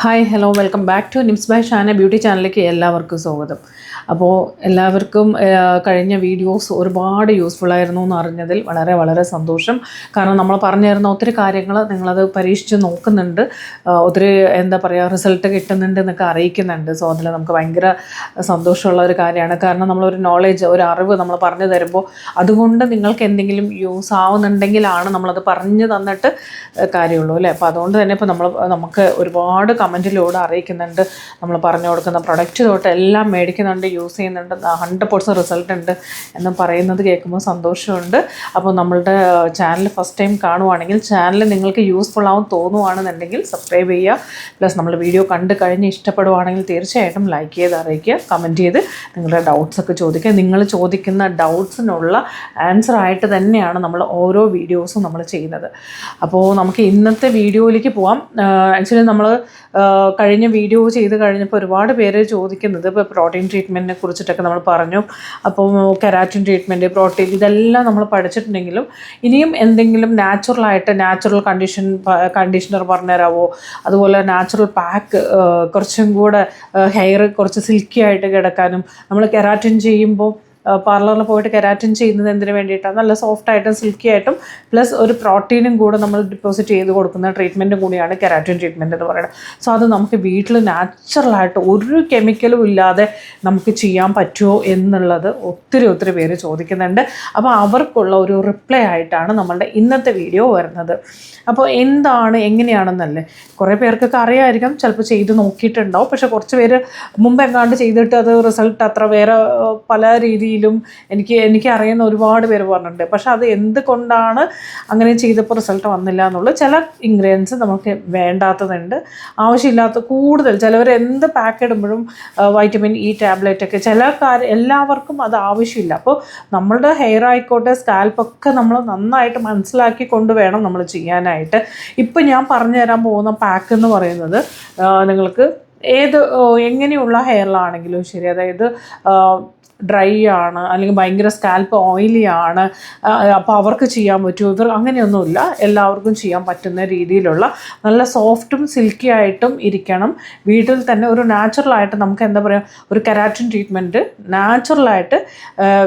Hi hello welcome back to Nims by Shana beauty ചാനലിലേക്ക് എല്ലാവർക്കും സ്വാഗതം. അപ്പോൾ എല്ലാവർക്കും കഴിഞ്ഞ വീഡിയോസ് ഒരുപാട് യൂസ്ഫുൾ ആയിരുന്നു എന്ന് അറിഞ്ഞതിൽ വളരെ വളരെ സന്തോഷം. കാരണം നമ്മൾ പറഞ്ഞു തരുന്ന ഒത്തിരി കാര്യങ്ങൾ നിങ്ങളത് പരീക്ഷിച്ച് നോക്കുന്നുണ്ട്. ഒത്തിരി എന്താ പറയുക റിസൾട്ട് കിട്ടുന്നുണ്ട് എന്നൊക്കെ അറിയിക്കുന്നുണ്ട്. സോ അതിൽ നമുക്ക് ഭയങ്കര സന്തോഷമുള്ള ഒരു കാര്യമാണ്. കാരണം നമ്മളൊരു നോളേജ് ഒരു അറിവ് നമ്മൾ പറഞ്ഞു തരുമ്പോൾ അതുകൊണ്ട് നിങ്ങൾക്ക് എന്തെങ്കിലും യൂസ് ആവുന്നുണ്ടെങ്കിലാണ് നമ്മളത് പറഞ്ഞു തന്നിട്ട് കാര്യമുള്ളൂ അല്ലേ? അപ്പോൾ അതുകൊണ്ട് തന്നെ ഇപ്പോൾ നമ്മൾ നമുക്ക് ഒരുപാട് കമന്റിലൂടെ അറിയിക്കുന്നുണ്ട്. നമ്മൾ പറഞ്ഞു കൊടുക്കുന്ന പ്രൊഡക്റ്റ് തൊട്ട് എല്ലാം മേടിക്കുന്നുണ്ട് യൂസ് ചെയ്യുന്നുണ്ട് ഹൺഡ്രഡ് പെർസെന്റ് റിസൾട്ട് ഉണ്ട് എന്ന് പറയുന്നത് കേൾക്കുമ്പോൾ സന്തോഷമുണ്ട്. അപ്പോൾ നമ്മളുടെ ചാനൽ ഫസ്റ്റ് ടൈം കാണുവാണെങ്കിൽ ചാനൽ നിങ്ങൾക്ക് യൂസ്ഫുൾ ആവും തോന്നുവാണെന്നുണ്ടെങ്കിൽ സബ്സ്ക്രൈബ് ചെയ്യുക. പ്ലസ് നമ്മൾ വീഡിയോ കണ്ട് കഴിഞ്ഞ് ഇഷ്ടപ്പെടുവാണെങ്കിൽ തീർച്ചയായിട്ടും ലൈക്ക് ചെയ്ത് അറിയിക്കുക കമന്റ് ചെയ്ത് നിങ്ങളുടെ ഡൗട്ട്സ് ഒക്കെ ചോദിക്കുക. നിങ്ങൾ ചോദിക്കുന്ന ഡൗട്ട്സിനുള്ള ആൻസർ ആയിട്ട് തന്നെയാണ് നമ്മൾ ഓരോ വീഡിയോസും നമ്മൾ ചെയ്യുന്നത്. അപ്പോൾ നമുക്ക് ഇന്നത്തെ വീഡിയോയിലേക്ക് പോവാം. ആക്ച്വലി നമ്മൾ കഴിഞ്ഞ വീഡിയോ ചെയ്ത് കഴിഞ്ഞപ്പോൾ ഒരുപാട് പേര് ചോദിക്കുന്നത് ഇപ്പോൾ പ്രോട്ടീൻ ട്രീറ്റ്മെന്റിനെ കുറിച്ചിട്ടൊക്കെ നമ്മൾ പറഞ്ഞു. അപ്പോൾ കെരാറ്റിൻ ട്രീറ്റ്മെന്റ് പ്രോട്ടീൻ ഇതെല്ലാം നമ്മൾ പഠിച്ചിട്ടുണ്ടെങ്കിലും ഇനിയും എന്തെങ്കിലും നാച്ചുറലായിട്ട് നാച്ചുറൽ കണ്ടീഷൻ കണ്ടീഷണർ പറഞ്ഞുതരാവോ? അതുപോലെ നാച്ചുറൽ പാക്ക് കുറച്ചും കൂടെ ഹെയർ കുറച്ച് സിൽക്കി ആയിട്ട് കിടക്കാനും നമ്മൾ കെരാറ്റിൻ ചെയ്യുമ്പോൾ പാർലറിൽ പോയിട്ട് കെരാറ്റിൻ ചെയ്യുന്നത് എന്തിനു വേണ്ടിയിട്ടാണ് നല്ല സോഫ്റ്റ് ആയിട്ടും സിൽക്കി ആയിട്ടും പ്ലസ് ഒരു പ്രോട്ടീനും കൂടെ നമ്മൾ ഡിപ്പോസിറ്റ് ചെയ്ത് കൊടുക്കുന്ന ട്രീറ്റ്മെന്റും കൂടിയാണ് കെരാറ്റിൻ ട്രീറ്റ്മെന്റ് എന്ന് പറയുന്നത്. സോ അത് നമുക്ക് വീട്ടിൽ നാച്ചുറലായിട്ട് ഒരു കെമിക്കലും ഇല്ലാതെ നമുക്ക് ചെയ്യാൻ പറ്റുമോ എന്നുള്ളത് ഒത്തിരി ഒത്തിരി പേര് ചോദിക്കുന്നുണ്ട്. അപ്പോൾ അവർക്കുള്ള ഒരു റിപ്ലൈ ആയിട്ടാണ് നമ്മളുടെ ഇന്നത്തെ വീഡിയോ വരുന്നത്. അപ്പോൾ എന്താണ് എങ്ങനെയാണെന്നല്ലേ? കുറേ പേർക്കൊക്കെ അറിയാമായിരിക്കും ചിലപ്പോൾ ചെയ്ത് നോക്കിയിട്ടുണ്ടാവും. പക്ഷേ കുറച്ച് പേര് മുമ്പ് എങ്ങാണ്ട് ചെയ്തിട്ട് അത് റിസൾട്ട് അത്ര വേറെ പല പല രീതിയിലും എനിക്ക് എനിക്ക് അറിയുന്ന ഒരുപാട് പേര് പറഞ്ഞിട്ടുണ്ട്. പക്ഷെ അത് എന്തുകൊണ്ടാണ് അങ്ങനെ ചെയ്തപ്പോൾ റിസൾട്ട് വന്നില്ല എന്നുള്ളത് ചില ഇൻഗ്രീഡിയൻസ് നമുക്ക് വേണ്ടാത്തതുണ്ട്. ആവശ്യമില്ലാത്ത കൂടുതൽ ചിലവർ എന്ത് പാക്ക് ഇടുമ്പോഴും വൈറ്റമിൻ ഇ ടാബ്ലറ്റ് ഒക്കെ ചില കാര്യം എല്ലാവർക്കും അത് ആവശ്യമില്ല. അപ്പോൾ നമ്മളുടെ ഹെയർ ആയിക്കോട്ടെ സ്കാൽപ്പൊക്കെ നമ്മൾ നന്നായിട്ട് മനസ്സിലാക്കി കൊണ്ട് വേണം നമ്മൾ ചെയ്യാനായിട്ട്. ഇപ്പം ഞാൻ പറഞ്ഞു തരാൻ പോകുന്ന പാക്ക് എന്ന് പറയുന്നത് നിങ്ങൾക്ക് ഏത് എങ്ങനെയുള്ള ഹെയറിലാണെങ്കിലും ശരി. അതായത് ഡ്രൈ ആണ് അല്ലെങ്കിൽ ഭയങ്കര സ്കാൽപ്പ് ഓയിലി ആണ് അപ്പോൾ അവർക്ക് ചെയ്യാൻ പറ്റുമോ ഇവർ അങ്ങനെയൊന്നുമില്ല. എല്ലാവർക്കും ചെയ്യാൻ പറ്റുന്ന രീതിയിലുള്ള നല്ല സോഫ്റ്റും സിൽക്കി ആയിട്ടും ഇരിക്കണം. വീട്ടിൽ തന്നെ ഒരു നാച്ചുറലായിട്ട് നമുക്ക് എന്താ പറയുക ഒരു കെരാറ്റിൻ ട്രീറ്റ്മെന്റ് നാച്ചുറലായിട്ട്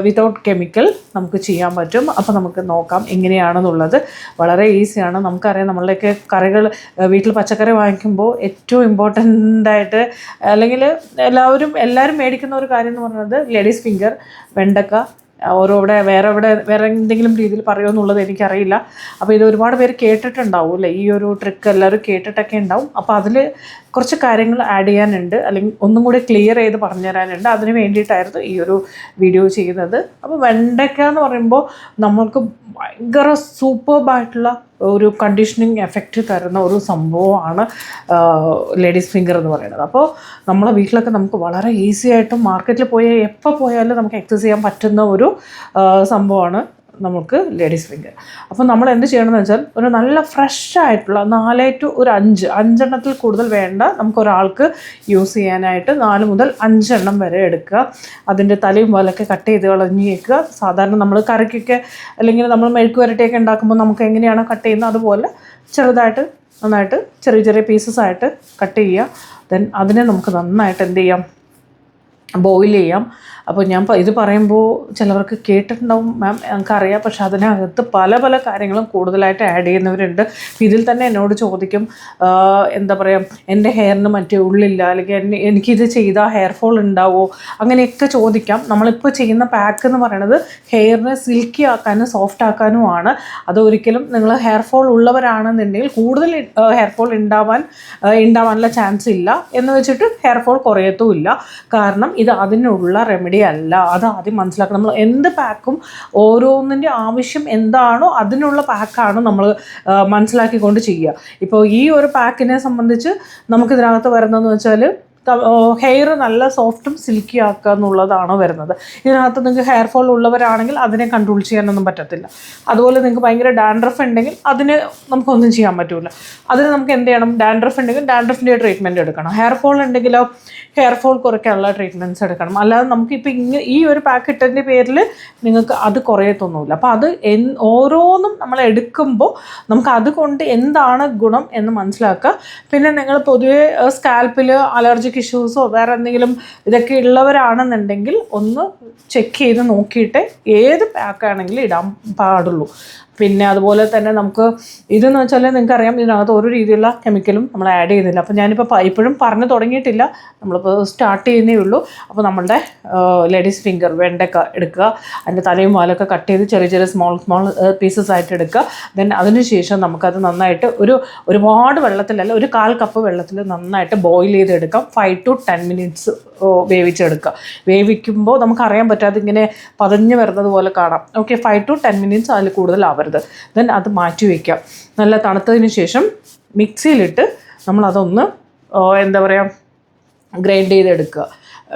വിതൗട്ട് കെമിക്കൽ നമുക്ക് ചെയ്യാൻ പറ്റും. അപ്പോൾ നമുക്ക് നോക്കാം എങ്ങനെയാണെന്നുള്ളത്. വളരെ ഈസിയാണ് നമുക്കറിയാം നമ്മളുടെയൊക്കെ കറികൾ വീട്ടിൽ പച്ചക്കറി വാങ്ങിക്കുമ്പോൾ ഏറ്റവും ഇമ്പോർട്ടന്റ് ആയിട്ട് അല്ലെങ്കിൽ എല്ലാവരും എല്ലാവരും മേടിക്കുന്ന ഒരു കാര്യം എന്ന് പറയുന്നത് ലേഡീസ് ഫിംഗർ വെണ്ടക്ക ഓരോ ഇവിടെ വേറെ ഇവിടെ വേറെ എന്തെങ്കിലും രീതിയിൽ പറയുമോ എന്നുള്ളത് എനിക്കറിയില്ല. അപ്പോൾ ഇത് ഒരുപാട് പേര് കേട്ടിട്ടുണ്ടാവും അല്ലേ? ഈ ഒരു ട്രിക്ക് എല്ലാവരും കേട്ടിട്ടൊക്കെ ഉണ്ടാവും. അപ്പോൾ അതിൽ കുറച്ച് കാര്യങ്ങൾ ആഡ് ചെയ്യാനുണ്ട്. അല്ലെങ്കിൽ ഒന്നും കൂടി ക്ലിയർ ചെയ്ത് പറഞ്ഞു തരാനുണ്ട്. അതിന് വേണ്ടിയിട്ടായിരുന്നു ഈ ഒരു വീഡിയോ ചെയ്യുന്നത്. അപ്പോൾ വെണ്ടയ്ക്ക എന്ന് പറയുമ്പോൾ നമ്മൾക്ക് ഭയങ്കര സൂപ്പർബായിട്ടുള്ള ഒരു കണ്ടീഷനിങ് എഫക്റ്റ് തരുന്ന ഒരു സംഭവമാണ് ലേഡീസ് ഫിംഗർ എന്ന് പറയുന്നത്. അപ്പോൾ നമ്മളെ വീട്ടിലൊക്കെ നമുക്ക് വളരെ ഈസി ആയിട്ടും മാർക്കറ്റിൽ പോയാൽ എപ്പോൾ പോയാലും നമുക്ക് എക്സസ് ചെയ്യാൻ പറ്റുന്ന ഒരു സംഭവമാണ്. നമുക്ക് ലേഡീസ് ഫിംഗർ അപ്പോൾ നമ്മൾ എന്ത് ചെയ്യണമെന്ന് വെച്ചാൽ ഒരു നല്ല ഫ്രഷ് ആയിട്ടുള്ള നാല് ടു ഒരു അഞ്ച് അഞ്ചെണ്ണത്തിൽ കൂടുതൽ വേണ്ട നമുക്ക് ഒരാൾക്ക് യൂസ് ചെയ്യാനായിട്ട് നാല് മുതൽ അഞ്ചെണ്ണം വരെ എടുക്കുക. അതിന്റെ തലയും പോലൊക്കെ കട്ട് ചെയ്ത് കളഞ്ഞ് വെക്കുക സാധാരണ നമ്മൾ കറിക്കൊക്കെ അല്ലെങ്കിൽ നമ്മൾ മെഴുക്ക് വരട്ടിയൊക്കെ ഉണ്ടാക്കുമ്പോൾ നമുക്ക് എങ്ങനെയാണോ കട്ട് ചെയ്യുന്നത് അതുപോലെ ചെറുതായിട്ട് നന്നായിട്ട് ചെറിയ ചെറിയ പീസസ് ആയിട്ട് കട്ട് ചെയ്യുക. ദെൻ അതിനെ നമുക്ക് നന്നായിട്ട് എന്ത് ചെയ്യാം? ബോയിൽ ചെയ്യാം. അപ്പോൾ ഞാൻ ഇത് പറയുമ്പോൾ ചിലവർക്ക് കേട്ടിട്ടുണ്ടാവും മാം ഞങ്ങൾക്കറിയാം പക്ഷേ അതിനകത്ത് പല പല കാര്യങ്ങളും കൂടുതലായിട്ട് ആഡ് ചെയ്യുന്നവരുണ്ട്. ഇതിൽ തന്നെ എന്നോട് ചോദിക്കും എന്താ പറയുക എന്റെ ഹെയറിന് മറ്റേ ഉള്ളില്ല അല്ലെങ്കിൽ എന്നെ എനിക്കിത് ചെയ്താൽ ഹെയർ ഫോൾ ഉണ്ടാവുമോ അങ്ങനെയൊക്കെ ചോദിക്കാം. നമ്മളിപ്പോൾ ചെയ്യുന്ന പാക്ക് എന്ന് പറയുന്നത് ഹെയറിനെ സിൽക്കി ആക്കാനും സോഫ്റ്റ് ആക്കാനും ആണ്. അതൊരിക്കലും നിങ്ങൾ ഹെയർ ഫോൾ ഉള്ളവരാണെന്നുണ്ടെങ്കിൽ കൂടുതൽ ഹെയർ ഫോൾ ഉണ്ടാവാൻ ഉണ്ടാവാനുള്ള ചാൻസ് ഇല്ല. എന്ന് വെച്ചിട്ട് ഹെയർ ഫോൾ കുറയത്തുമില്ല. കാരണം ഇത് അതിനുള്ള റെമഡി അല്ല. അത് ആദ്യം മനസ്സിലാക്കണം. നമ്മൾ എന്ത് പാക്കും ഓരോന്നിന്റെ ആവശ്യം എന്താണോ അതിനുള്ള പാക്കാണ് നമ്മൾ മനസ്സിലാക്കിക്കൊണ്ട് ചെയ്യുക. ഇപ്പോൾ ഈ ഒരു പാക്കിനെ സംബന്ധിച്ച് നമുക്കിതിനകത്ത് വരുന്നതെന്ന് വെച്ചാൽ ഹെയർ നല്ല സോഫ്റ്റും സിൽക്കി ആക്കുക എന്നുള്ളതാണ് വരുന്നത്. ഇതിനകത്ത് നിങ്ങൾക്ക് ഹെയർ ഫോൾ ഉള്ളവരാണെങ്കിൽ അതിനെ കൺട്രോൾ ചെയ്യാനൊന്നും പറ്റത്തില്ല. അതുപോലെ നിങ്ങൾക്ക് ഭയങ്കര ഡാൻഡ്രഫ് ഉണ്ടെങ്കിൽ അതിന് നമുക്കൊന്നും ചെയ്യാൻ പറ്റില്ല അതിന് നമുക്ക് എന്ത് ചെയ്യണം? ഡാൻഡ്രഫ് ഉണ്ടെങ്കിൽ ഡാൻഡ്രഫിന്റെ ട്രീറ്റ്മെന്റ് എടുക്കണം. ഹെയർ ഫോൾ ഉണ്ടെങ്കിലോ ഹെയർ ഫോൾ കുറയ്ക്കാനുള്ള ട്രീറ്റ്മെന്റ്സ് എടുക്കണം. അല്ലാതെ നമുക്കിപ്പോൾ ഇങ്ങനെ ഈ ഒരു പാക്കറ്റിന്റെ പേരിൽ നിങ്ങൾക്ക് അത് കുറയത്തൊന്നുമില്ല. അപ്പോൾ അത് എൻ ഓരോന്നും നമ്മൾ എടുക്കുമ്പോൾ നമുക്ക് അതുകൊണ്ട് എന്താണ് ഗുണം എന്ന് മനസ്സിലാക്കുക. പിന്നെ നിങ്ങൾ പൊതുവേ സ്കാൽപ്പിൽ അലർജിക് ഇഷ്യൂസോ വേറെ എന്തെങ്കിലും ഇതൊക്കെ ഉള്ളവരാണെന്നുണ്ടെങ്കിൽ ഒന്ന് ചെക്ക് ചെയ്ത് നോക്കിയിട്ട് ഏത് പാക്കാണെങ്കിലും ഇടാൻ പാടുള്ളൂ. പിന്നെ അതുപോലെ തന്നെ നമുക്ക് ഇതെന്ന് വെച്ചാൽ നിങ്ങൾക്കറിയാം ഇതിനകത്ത് ഒരു രീതിയിലുള്ള കെമിക്കലും നമ്മൾ ആഡ് ചെയ്യുന്നില്ല. അപ്പോൾ ഞാനിപ്പോൾ ഇപ്പോഴും പറഞ്ഞു തുടങ്ങിയിട്ടില്ല. നമ്മളിപ്പോൾ സ്റ്റാർട്ട് ചെയ്യുന്നേ ഉള്ളൂ. അപ്പോൾ നമ്മളുടെ ലേഡീസ് ഫിംഗർ വെണ്ടക്ക എടുക്കുക. അതിന്റെ തലയും വാലൊക്കെ കട്ട് ചെയ്ത് ചെറിയ ചെറിയ സ്മോൾ സ്മോൾ പീസസ് ആയിട്ട് എടുക്കുക. ദെൻ അതിനുശേഷം നമുക്കത് നന്നായിട്ട് ഒരു ഒരുപാട് വെള്ളത്തിലല്ല ഒരു കാൽ കപ്പ് വെള്ളത്തിൽ നന്നായിട്ട് ബോയിൽ ചെയ്തെടുക്കാം. ഫൈവ് ടു ടെൻ മിനിറ്റ്സ് വേവിച്ചെടുക്കുക. വേവിക്കുമ്പോൾ നമുക്കറിയാൻ പറ്റാതെ ഇങ്ങനെ പതഞ്ഞ് വരുന്നത് പോലെ കാണാം. Okay five to ten minutes അതിൽ കൂടുതലാവരുത് ദെൻ അത് മാറ്റി വയ്ക്കാം നല്ല തണുത്തതിന് ശേഷം മിക്സിയിലിട്ട് നമ്മളതൊന്ന് എന്താ പറയുക ഗ്രൈൻഡ് ചെയ്തെടുക്കുക.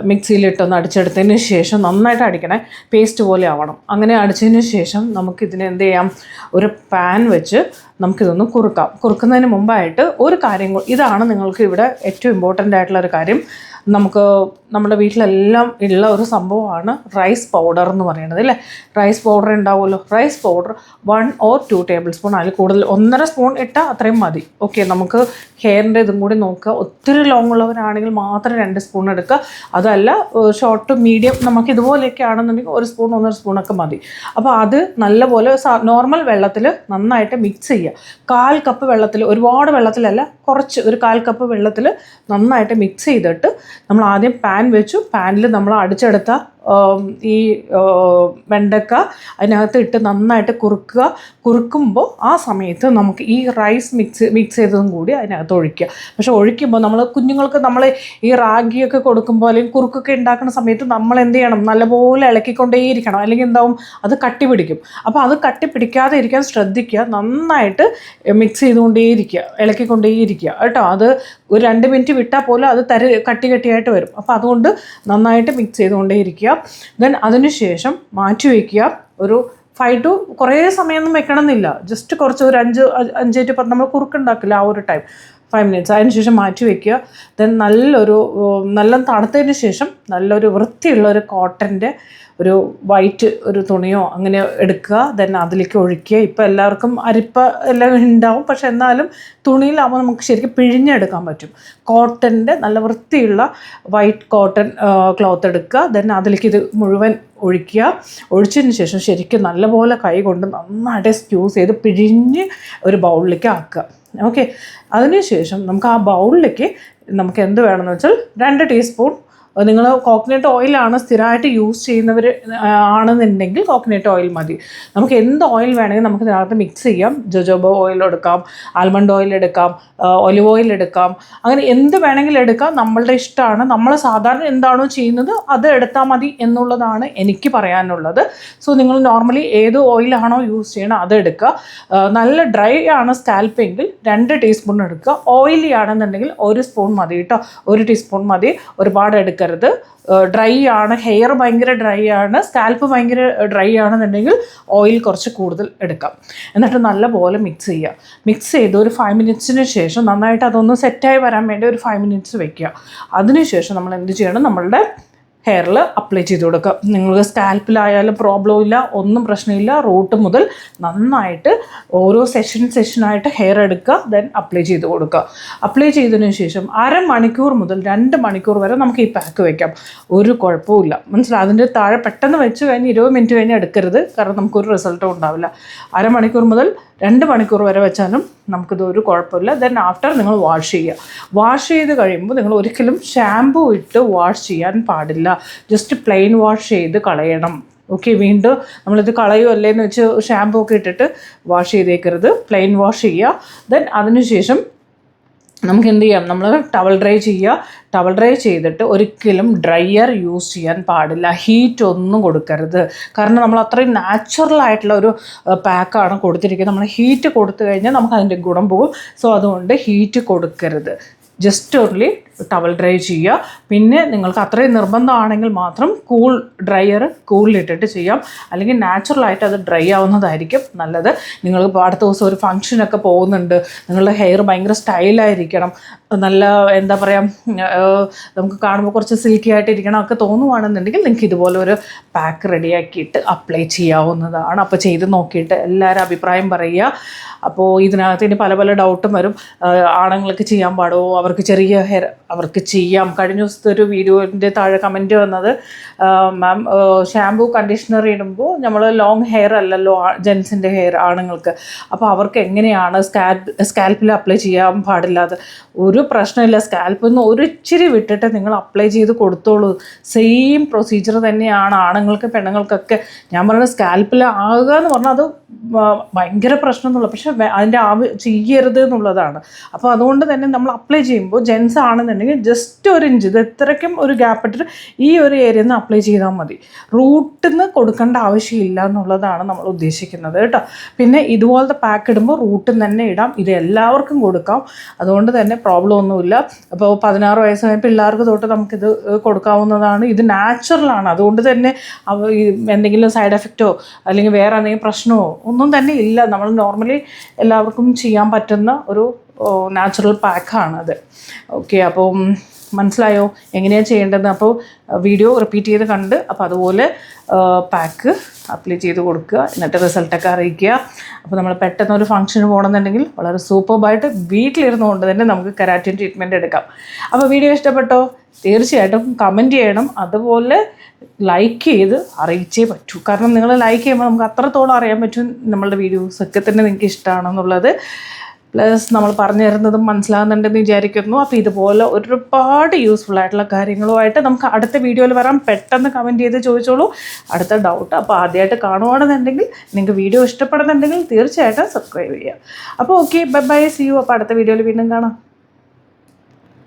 മിക്സിയിലിട്ടൊന്ന് അടിച്ചെടുത്തതിന് ശേഷം നന്നായിട്ട് അടിക്കണേ. പേസ്റ്റ് പോലെ ആവണം. അങ്ങനെ അടിച്ചതിന് ശേഷം നമുക്കിതിനെ എന്ത് ചെയ്യാം? ഒരു പാൻ വെച്ച് നമുക്കിതൊന്ന് കുറുക്കാം. കുറുക്കുന്നതിന് മുമ്പായിട്ട് ഒരു കാര്യം ഇതാണ് നിങ്ങൾക്ക് ഇവിടെ ഏറ്റവും ഇമ്പോർട്ടന്റ് ആയിട്ടുള്ള ഒരു കാര്യം. നമുക്ക് നമ്മുടെ വീട്ടിലെല്ലാം ഉള്ള ഒരു സംഭവമാണ് റൈസ് പൗഡർ എന്ന് പറയുന്നത് അല്ലേ? റൈസ് പൗഡർ ഉണ്ടാവുമല്ലോ. Rice powder one or two tablespoon അതിൽ കൂടുതൽ ഒന്നര സ്പൂൺ ഇട്ടാൽ അത്രയും മതി. ഓക്കെ നമുക്ക് ഹെയറിന്റെ ഇതും കൂടി നോക്കുക. ഒത്തിരി ലോങ് ഉള്ളവരാണെങ്കിൽ മാത്രം രണ്ട് സ്പൂൺ എടുക്കുക. അതല്ല ഷോർട്ട് മീഡിയം നമുക്ക് ഇതുപോലെയൊക്കെ ആണെന്നുണ്ടെങ്കിൽ ഒരു സ്പൂൺ ഒന്നര സ്പൂണൊക്കെ മതി. അപ്പോൾ അത് നല്ലപോലെ നോർമൽ വെള്ളത്തിൽ നന്നായിട്ട് മിക്സ് ചെയ്യുക. കാൽ കപ്പ് വെള്ളത്തിൽ ഒരുപാട് വെള്ളത്തിലല്ല കുറച്ച് ഒരു കാൽ കപ്പ് വെള്ളത്തിൽ നന്നായിട്ട് മിക്സ് ചെയ്തിട്ട് നമ്മൾ ആദ്യം പാൻ വെച്ചു. പാനിൽ നമ്മൾ അടിച്ചെടുത്ത ഈ വെണ്ടക്ക അതിനകത്ത് ഇട്ട് നന്നായിട്ട് കുറുക്കുക. കുറുക്കുമ്പോൾ ആ സമയത്ത് നമുക്ക് ഈ റൈസ് മിക്സ് മിക്സ് ചെയ്തതും കൂടി അതിനകത്ത് ഒഴിക്കുക. പക്ഷെ ഒഴിക്കുമ്പോൾ നമ്മൾ കുഞ്ഞുങ്ങൾക്ക് നമ്മൾ ഈ റാഗിയൊക്കെ കൊടുക്കുമ്പോൾ അല്ലെങ്കിൽ കുറുക്കൊക്കെ ഉണ്ടാക്കുന്ന സമയത്ത് നമ്മൾ എന്ത് ചെയ്യണം? നല്ലപോലെ ഇളക്കിക്കൊണ്ടേയിരിക്കണം. അല്ലെങ്കിൽ എന്താവും? അത് കട്ടി പിടിക്കും. അപ്പോൾ അത് കട്ടി പിടിക്കാതെ ഇരിക്കാൻ ശ്രദ്ധിക്കുക. നന്നായിട്ട് മിക്സ് ചെയ്തുകൊണ്ടേയിരിക്കുക. ഇളക്കിക്കൊണ്ടേയിരിക്കുക. കേട്ടോ? അത് ഒരു രണ്ട് മിനിറ്റ് വിട്ടാൽ പോലും അത് തരി കട്ടി കട്ടിയായിട്ട് വരും. അപ്പോൾ അതുകൊണ്ട് നന്നായിട്ട് മിക്സ് ചെയ്തുകൊണ്ടേയിരിക്കുക. ദെൻ അതിനുശേഷം മാറ്റി വയ്ക്കുക. ഒരു ഫൈവ് ടു കുറേ സമയമൊന്നും വെക്കണമെന്നില്ല. ജസ്റ്റ് കുറച്ച് ഒരു അഞ്ച് അഞ്ചേറ്റ് പത്ത് നമ്മൾ കുറുക്കുണ്ടാക്കില്ല ആ ഒരു ടൈം ഫൈവ് മിനിറ്റ്സ് അതിന് ശേഷം മാറ്റി വയ്ക്കുക ദെൻ നല്ലൊരു നല്ല തണുത്തതിന് ശേഷം നല്ലൊരു വൃത്തിയുള്ള ഒരു കോട്ടന്റെ ഒരു വൈറ്റ് ഒരു തുണിയോ അങ്ങനെ എടുക്കുക. ദെൻ അതിലേക്ക് ഒഴിക്കുക. ഇപ്പോൾ എല്ലാവർക്കും അരിപ്പ എല്ലാം ഉണ്ടാവും. പക്ഷെ എന്നാലും തുണിയിലാവുമ്പോൾ നമുക്ക് ശരിക്കും പിഴിഞ്ഞെടുക്കാൻ പറ്റും. കോട്ടന്റെ നല്ല വൃത്തിയുള്ള വൈറ്റ് കോട്ടൺ ക്ലോത്ത് എടുക്കുക. ദെൻ അതിലേക്ക് ഇത് മുഴുവൻ ഒഴിക്കുക. ഒഴിച്ചതിന് ശേഷം ശരിക്കും നല്ലപോലെ കൈ കൊണ്ട് നന്നായിട്ട് സ്ക്യൂസ് ചെയ്ത് പിഴിഞ്ഞ് ഒരു ബൗളിലേക്ക് ആക്കുക. ഓക്കെ അതിനുശേഷം നമുക്ക് ആ ബൗളിലേക്ക് നമുക്ക് എന്ത് വേണമെന്ന് വെച്ചാൽ രണ്ട് ടീസ്പൂൺ നിങ്ങൾ കോക്കനട്ട് ഓയിലാണ് സ്ഥിരമായിട്ട് യൂസ് ചെയ്യുന്നവർ ആണെന്നുണ്ടെങ്കിൽ കോക്കനട്ട് ഓയിൽ മതി. നമുക്ക് എന്ത് ഓയിൽ വേണമെങ്കിൽ നമുക്ക് ഇതിനകത്ത് മിക്സ് ചെയ്യാം. ജൊജോബ ഓയിൽ എടുക്കാം ആൽമണ്ട് ഓയിൽ എടുക്കാം ഒലിവ് ഓയിൽ എടുക്കാം. അങ്ങനെ എന്ത് വേണമെങ്കിലും എടുക്കാം. നമ്മളുടെ ഇഷ്ടമാണ്. നമ്മൾ സാധാരണ എന്താണോ ചെയ്യുന്നത് അത് എടുത്താൽ മതി എന്നുള്ളതാണ് എനിക്ക് പറയാനുള്ളത്. സോ നിങ്ങൾ നോർമലി ഏത് ഓയിലാണോ യൂസ് ചെയ്യണം അത് എടുക്കുക. നല്ല ഡ്രൈ ആണ് സ്കാൽപ്പെങ്കിൽ രണ്ട് ടീസ്പൂൺ എടുക്കുക. ഓയിലി ആണെന്നുണ്ടെങ്കിൽ ഒരു സ്പൂൺ മതി കേട്ടോ. ഒരു ടീസ്പൂൺ മതി. ഒരുപാട് എടുക്കരുത്. ഡ്രൈ ആണ് ഹെയർ ഭയങ്കര ഡ്രൈ ആണ് സ്കാൽപ്പ് ഭയങ്കര ഡ്രൈ ആണെന്നുണ്ടെങ്കിൽ ഓയിൽ കുറച്ച് കൂടുതൽ എടുക്കാം. എന്നിട്ട് നല്ലപോലെ മിക്സ് ചെയ്യുക. മിക്സ് ചെയ്ത് ഒരു ഫൈവ് മിനിറ്റ്സിന് ശേഷം നന്നായിട്ട് അതൊന്ന് സെറ്റായി വരാൻ വേണ്ടി ഒരു ഫൈവ് മിനിറ്റ്സ് വെക്കുക. അതിനുശേഷം നമ്മൾ എന്ത് ചെയ്യണം? നമ്മളുടെ ഹെയറിൽ അപ്ലൈ ചെയ്ത് കൊടുക്കുക. നിങ്ങൾക്ക് സ്കാൽപ്പിലായാലും പ്രോബ്ലം ഇല്ല ഒന്നും പ്രശ്നമില്ല. റൂട്ട് മുതൽ നന്നായിട്ട് ഓരോ സെഷൻ സെഷനായിട്ട് ഹെയർ എടുക്കുക ദെൻ അപ്ലൈ ചെയ്ത് കൊടുക്കുക. അപ്ലൈ ചെയ്തതിന് ശേഷം അരമണിക്കൂർ മുതൽ രണ്ട് മണിക്കൂർ വരെ നമുക്ക് ഈ പാക്ക് വയ്ക്കാം ഒരു കുഴപ്പമില്ല മനസ്സിലായി അതിന്റെ താഴെ പെട്ടെന്ന് വെച്ച് കഴിഞ്ഞ് ഇരുപത് മിനിറ്റ് കഴിഞ്ഞ് എടുക്കരുത്. കാരണം നമുക്കൊരു റിസൾട്ടും ഉണ്ടാവില്ല. അരമണിക്കൂർ മുതൽ രണ്ട് മണിക്കൂർ വരെ വെച്ചാലും നമുക്കിത് ഒരു കുഴപ്പമില്ല. ദെൻ ആഫ്റ്റർ നിങ്ങൾ വാഷ് ചെയ്യുക. വാഷ് ചെയ്ത് കഴിയുമ്പോൾ നിങ്ങൾ ഒരിക്കലും ഷാമ്പൂ ഇട്ട് വാഷ് ചെയ്യാൻ പാടില്ല. ജസ്റ്റ് പ്ലെയിൻ വാഷ് ചെയ്ത് കളയണം. ഓക്കെ വീണ്ടും നമ്മളിത് കളയുമല്ലേ എന്ന് വെച്ച് ഷാമ്പൂ ഒക്കെ ഇട്ടിട്ട് വാഷ് ചെയ്തേക്കരുത്. പ്ലെയിൻ വാഷ് ചെയ്യുക. ദെൻ അതിനുശേഷം നമുക്ക് എന്ത് ചെയ്യാം നമ്മൾ ടവൽ ഡ്രൈ ചെയ്യുക ടവൽ ഡ്രൈ ചെയ്തിട്ട് ഒരിക്കലും ഡ്രയർ യൂസ് ചെയ്യാൻ പാടില്ല. ഹീറ്റ് ഒന്നും കൊടുക്കരുത്. കാരണം നമ്മൾ അത്രയും നാച്ചുറൽ ആയിട്ടുള്ള ഒരു പാക്കാണ് കൊടുത്തിരിക്കുന്നത്. നമ്മൾ ഹീറ്റ് കൊടുത്തു കഴിഞ്ഞാൽ നമുക്ക് അതിന്റെ ഗുണം പോകും. സോ അതുകൊണ്ട് ഹീറ്റ് കൊടുക്കരുത്. ജസ്റ്റ് ഓൺലി ടവൽ ഡ്രൈ ചെയ്യുക. പിന്നെ നിങ്ങൾക്ക് അത്രയും നിർബന്ധമാണെങ്കിൽ മാത്രം കൂൾ ഡ്രയർ കൂളിലിട്ടിട്ട് ചെയ്യാം. അല്ലെങ്കിൽ നാച്ചുറലായിട്ട് അത് ഡ്രൈ ആവുന്നതായിരിക്കും നല്ലത്. നിങ്ങൾ അടുത്ത ദിവസം ഒരു ഫംഗ്ഷനൊക്കെ പോകുന്നുണ്ട്. നിങ്ങളുടെ ഹെയർ ഭയങ്കര സ്റ്റൈലായിരിക്കണം നല്ല എന്താ പറയുക നമുക്ക് കാണുമ്പോൾ കുറച്ച് സിൽക്കി ആയിട്ട് ഇരിക്കണം ഒക്കെ തോന്നുവാണെന്നുണ്ടെങ്കിൽ നിങ്ങൾക്ക് ഇതുപോലെ ഒരു പാക്ക് റെഡിയാക്കിയിട്ട് അപ്ലൈ ചെയ്യാവുന്നതാണ്. അപ്പോൾ ചെയ്ത് നോക്കിയിട്ട് എല്ലാവരും അഭിപ്രായം പറയുക. അപ്പോൾ ഇതിനകത്ത് ഇനി പല പല ഡൗട്ടും വരും. ആണുങ്ങൾക്ക് ചെയ്യാൻ പാടുമോ അവർക്ക് ചെറിയ ഹെയർ അവർക്ക് ചെയ്യാം. കഴിഞ്ഞ ദിവസത്തെ ഒരു വീഡിയോന്റെ താഴെ കമന്റ് വന്നത് മാം ഷാംപൂ കണ്ടീഷണർ ഇടുമ്പോൾ നമ്മൾ ലോങ് ഹെയർ അല്ലല്ലോ ജെൻസിന്റെ ഹെയർ ആണുങ്ങൾക്ക്. അപ്പോൾ അവർക്ക് എങ്ങനെയാണ് സ്കാൽപ്പ് സ്കാൽപ്പിൽ അപ്ലൈ ചെയ്യാൻ പാടില്ലാതെ? ഒരു പ്രശ്നമില്ല. സ്കാൽപ്പിൽ നിന്ന് ഒരു ഇച്ചിരി വിട്ടിട്ട് നിങ്ങൾ അപ്ലൈ ചെയ്ത് കൊടുത്തോളൂ. സെയിം പ്രൊസീജിയർ തന്നെയാണ് ആണുങ്ങൾക്ക് പെണ്ണുങ്ങൾക്കൊക്കെ. ഞാൻ പറയുന്നത് സ്കാൽപ്പിൽ ആകുക എന്ന് പറഞ്ഞാൽ അത് ഭയങ്കര പ്രശ്നം എന്നുള്ളത്. പക്ഷേ അതിന്റെ ആവ ചെയ്യരുത് എന്നുള്ളതാണ്. അപ്പോൾ അതുകൊണ്ട് തന്നെ നമ്മൾ അപ്ലൈ ചെയ്യുമ്പോൾ ജെൻസ് ആണെന്നുണ്ടെങ്കിൽ ജസ്റ്റ് ഒരു ഇഞ്ച് ഇത് എത്രയ്ക്കും ഒരു ഗ്യാപ്പ് ഇട്ടിട്ട് ഈ ഒരു ഏരിയയിൽ നിന്ന് അപ്ലൈ ചെയ്താൽ മതി. റൂട്ടിൽ നിന്ന് കൊടുക്കേണ്ട ആവശ്യമില്ല എന്നുള്ളതാണ് നമ്മൾ ഉദ്ദേശിക്കുന്നത് കേട്ടോ. പിന്നെ ഇതുപോലത്തെ പാക്ക് ഇടുമ്പോൾ റൂട്ടിൽ തന്നെ ഇടാം. ഇത് എല്ലാവർക്കും കൊടുക്കാം. അതുകൊണ്ട് തന്നെ പ്രോബ്ലം ഒന്നുമില്ല. അപ്പോൾ പതിനാറ് വയസ്സായ പിള്ളേർക്ക് തൊട്ട് നമുക്കിത് കൊടുക്കാവുന്നതാണ്. ഇത് നാച്ചുറലാണ് അതുകൊണ്ട് തന്നെ എന്തെങ്കിലും സൈഡ് എഫക്റ്റോ അല്ലെങ്കിൽ വേറെ എന്തെങ്കിലും പ്രശ്നമോ ഒന്നും തന്നെ ഇല്ല. നമ്മൾ നോർമലി എല്ലാവർക്കും ചെയ്യാൻ പറ്റുന്ന ഒരു നാച്ചുറൽ പാക്കാണ് അത് ഓക്കെ അപ്പോൾ മനസ്സിലായോ? എങ്ങനെയാണ് ചെയ്യേണ്ടത് അപ്പോൾ വീഡിയോ റിപ്പീറ്റ് ചെയ്ത് കണ്ട് അപ്പോൾ അതുപോലെ പാക്ക് അപ്ലൈ ചെയ്ത് കൊടുക്കുക. എന്നിട്ട് റിസൾട്ടൊക്കെ അറിയിക്കുക. അപ്പോൾ നമ്മൾ പെട്ടെന്ന് ഒരു ഫംഗ്ഷന് പോകണമെന്നുണ്ടെങ്കിൽ വളരെ സൂപ്പർബായിട്ട് വീട്ടിലിരുന്നു കൊണ്ട് തന്നെ നമുക്ക് കരാറ്റിൻ ട്രീറ്റ്മെന്റ് എടുക്കാം. അപ്പോൾ വീഡിയോ ഇഷ്ടപ്പെട്ടോ? തീർച്ചയായിട്ടും കമന്റ് ചെയ്യണം. അതുപോലെ ലൈക്ക് ചെയ്ത് അറിയിച്ചേ പറ്റൂ. കാരണം നിങ്ങൾ ലൈക്ക് ചെയ്യുമ്പോൾ നമുക്ക് അത്രത്തോളം അറിയാൻ പറ്റും നമ്മളുടെ വീഡിയോസ് ഒക്കെ തന്നെ നിങ്ങൾക്ക് ഇഷ്ടമാണെന്നുള്ളത്. പ്ലസ് നമ്മൾ പറഞ്ഞു തരുന്നതും മനസ്സിലാകുന്നുണ്ടെന്ന് വിചാരിക്കുന്നു. അപ്പോൾ ഇതുപോലെ ഒരുപാട് യൂസ്ഫുൾ ആയിട്ടുള്ള കാര്യങ്ങളുമായിട്ട് നമുക്ക് അടുത്ത വീഡിയോയിൽ വരാം. പെട്ടെന്ന് കമന്റ് ചെയ്ത് ചോദിച്ചോളൂ. അടുത്ത ഡൗട്ട് അപ്പോൾ ആദ്യമായിട്ട് കാണുവാണെന്നുണ്ടെങ്കിൽ നിങ്ങൾക്ക് വീഡിയോ ഇഷ്ടപ്പെടുന്നുണ്ടെങ്കിൽ തീർച്ചയായിട്ടും സബ്സ്ക്രൈബ് ചെയ്യുക. അപ്പോൾ okay bye bye see you അപ്പോൾ അടുത്ത വീഡിയോയിൽ വീണ്ടും കാണാം.